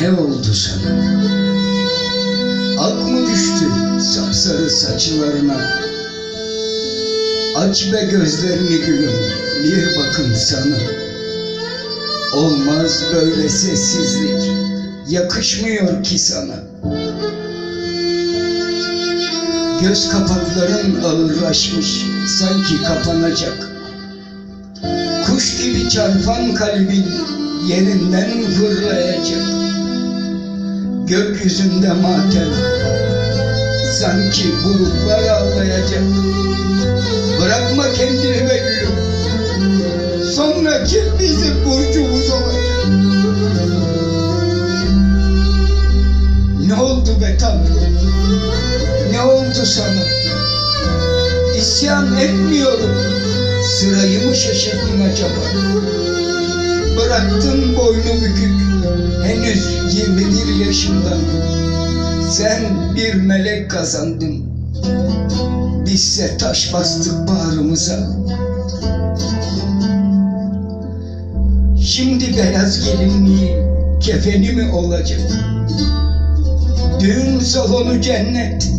ne oldu sana? Ak mı düştü sapsarı saçlarına? Aç be gözlerini gülüm bir bakın sana. Olmaz böyle sessizlik yakışmıyor ki sana. Göz kapakların ağırlaşmış sanki kapanacak. Kuş gibi çarpan kalbin yerinden fırlayacak. Gökyüzünde matem sanki bulutlar ağlayacak. Bırakma kendini be gülüm. Sonra kim bizim burcumuz olacak? Ne oldu be Tanrım? Ne oldu sana? İsyan etmiyorum. Sırayı mı şaşırdın acaba? Bıraktın boynu bükük. Henüz 21 yaşında. Sen bir melek kazandın. Bizse taş bastık bağrımıza. Şimdi beyaz gelinliği kefeni mi olacak? Düğün salonu cennet,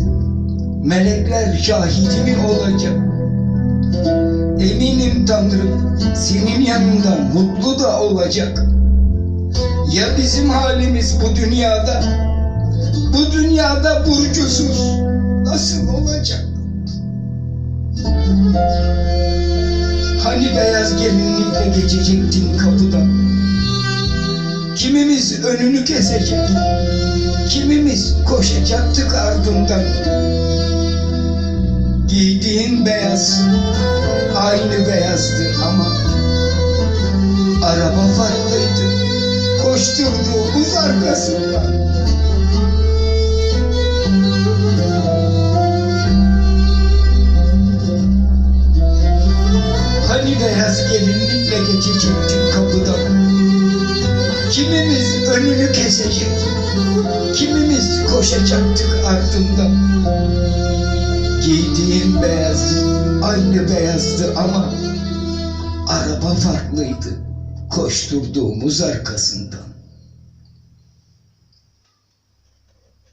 melekler şahidi mi olacak? Eminim Tanrım senin yanında mutlu da olacak. Ya bizim halimiz bu dünyada, bu dünyada burcusuz nasıl olacak? Hani beyaz gelinlikle geçecektin kapıdan? Kimimiz önünü kesecek, kimimiz koşacaktık ardından. Giydiğin beyaz, aynı beyazdı ama araba farklıydı. Koşturduğumuz arkasından. Hani beyaz gelinlikle geçecektin kapıdan? Kimimiz önünü kesecek, kimimiz koşacaktık ardından. Giydiğin beyaz, aynı beyazdı ama araba farklıydı, koşturduğumuz arkasından.